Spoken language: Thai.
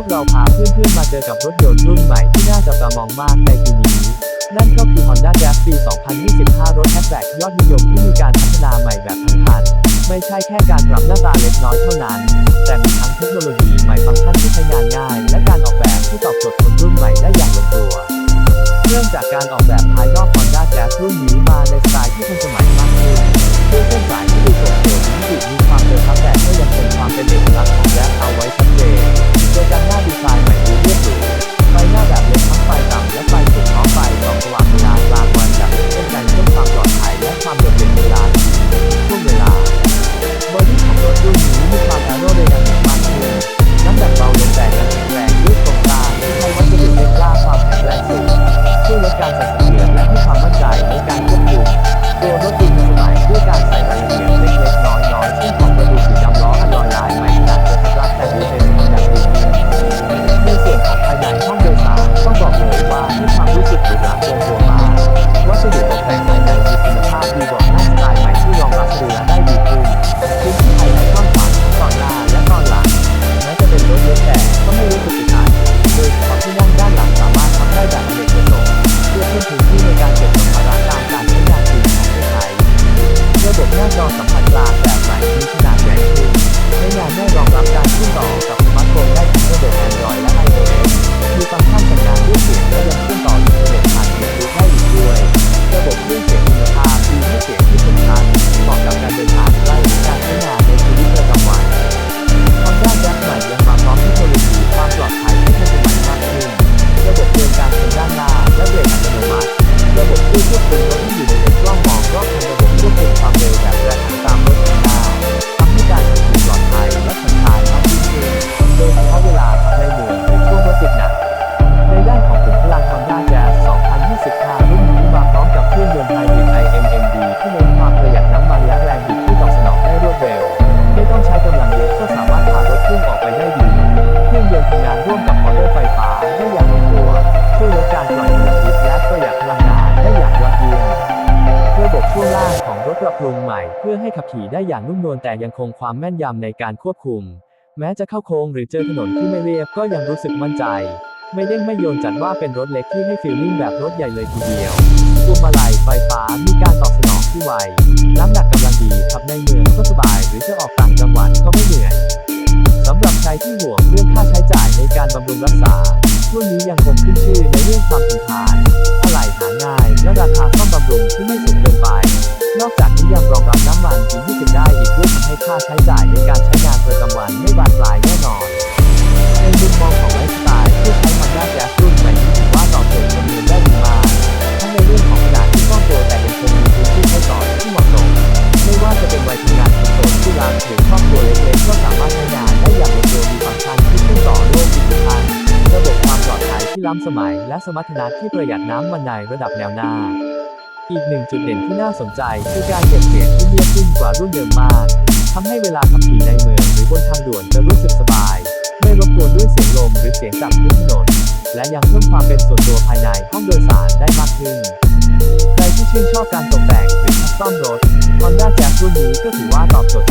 พวกเราพาเพื่อนๆมาเจอกับรถยนต์รุ่นใหม่ที่น่าจับตามองมากในปีนี้ นั่นก็คือ Honda Jazz ปี 2025 รถแฮชแบ็กยอดนิยมที่มีการพัฒนาใหม่แบบทั้งคัน ไม่ใช่แค่การปรับหน้าตาเล็กน้อยเท่านั้น แต่มีทั้งเทคโนโลยีใหม่ฟังก์ชันที่ใช้งานง่าย และการออกแบบที่ตอบโจทย์คนรุ่นใหม่ได้อย่างลงตัว เริ่มจากการออกแบบภายนอก Honda Jazz รุ่นนี้ ร ของรถปรุงใหม่เพื่อให้ขับขี่ได้อย่างนุ่มนวลแต่ยังคงความแม่นยำในการควบคุม แม้จะเข้าโค้งหรือเจอถนนที่ไม่เรียบก็ยังรู้สึกมั่นใจ ไม่เด้งไม่โยนจัดว่าเป็นรถเล็กที่ให้ฟีลลิ่งแบบรถใหญ่เลยทีเดียวพวมาลัยไฟฟ้ามีการตอบสนองที่ไวน้ำหนักกำลังดีขับในเมืองก็สบาย หรือจะออกต่างจังหวัดก็ไม่เหนื่อยสำหรับใครที่ห่วงเรื่องค่าใช้จ่ายในการบำรุงรักษารุ่นนี้ยังคงขึ้นชื่อในเรื่องความทนทานอะไหล่หาง่าย และราคาซ่อมบำรุงที่ไม่สูงเกินไป นอกจากนี้ยังรองรับน้ำมันถึง20ได้อีกด้วยทำให้ค่าใช้จ่ายในการใช้งานประจำวันไม่บานปลายแน่นอน ในมุมมองของไลฟ์สไตล์ผู้ใช้ Honda Jazz รุ่นใหม่นี้ถือว่าตอบโจทย์คนเมืองได้ดีมากทั้งในเรื่องของขนาดที่กว้างตัวแต่ยังคงมีพื้นที่ให้จอดที่เหมาะสมไม่ว่าจะเป็นวัยทำงานของตนผู้รักหรือครอบครัวเล็กๆก็สามารถใช้งานได้อย่างลงตัวมีฟังก์ชันที่เชื่อมต่อโลกดิจิทัลระบบความปลอดภัยที่ล้ำสมัย และสมรรถนะที่ประหยัดน้ำมันในระดับแนวหน้า อีกหนึ่งจุดเด่นที่น่าสนใจคือการเก็บเสียงที่เงียบขึ้นกว่ารุ่นเดิมมากทำให้เวลาขับขี่ในเมืองหรือบนทางด่วนจะรู้สึกสบาย ไม่รบกวนด้วยเสียงลมหรือเสียงจากพื้นถนน และยังเพิ่มความเป็นส่วนตัวภายในห้องโดยสารได้มากขึ้น ใครที่ชื่นชอบการตกแต่งหรือคัสตอมรถ Honda Jazz รุ่นนี้ก็ถือว่าตอบโจทย์